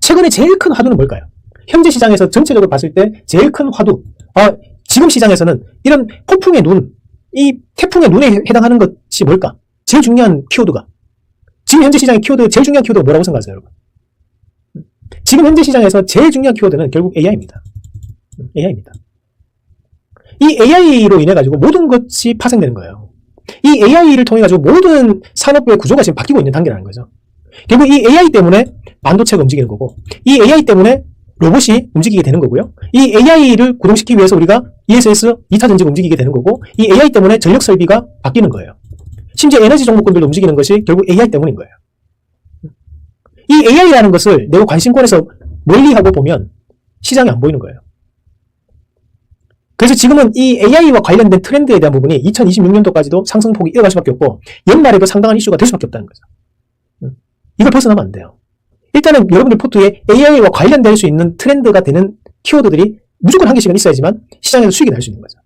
최근에 제일 큰 화두는 뭘까요? 현재 시장에서 전체적으로 봤을 때 제일 큰 화두. 아, 지금 시장에서는 이런 폭풍의 눈, 이 태풍의 눈에 해당하는 것이 뭘까? 제일 중요한 키워드가. 지금 현재 시장의 키워드, 제일 중요한 키워드가 뭐라고 생각하세요, 여러분? 지금 현재 시장에서 제일 중요한 키워드는 결국 AI입니다. AI입니다. 이 AI로 인해 가지고 모든 것이 파생되는 거예요. 이 AI를 통해 가지고 모든 산업의 구조가 지금 바뀌고 있는 단계라는 거죠. 결국 이 AI 때문에 반도체가 움직이는 거고, 이 AI 때문에 로봇이 움직이게 되는 거고요. 이 AI를 구동시키기 위해서 우리가 ESS 2차 전지가 움직이게 되는 거고, 이 AI 때문에 전력 설비가 바뀌는 거예요. 심지어 에너지 종목군들도 움직이는 것이 결국 AI 때문인 거예요. 이 AI라는 것을 내가 관심권에서 멀리하고 보면 시장이 안 보이는 거예요. 그래서 지금은 이 AI와 관련된 트렌드에 대한 부분이 2026년도까지도 상승폭이 이어갈 수밖에 없고 연말에도 상당한 이슈가 될 수밖에 없다는 거죠. 음. 이걸 벗어나면 안 돼요. 일단은 여러분들 포트에 AI와 관련될 수 있는 트렌드가 되는 키워드들이 무조건 한 개씩은 있어야지만 시장에서 수익이 날 수 있는 거죠.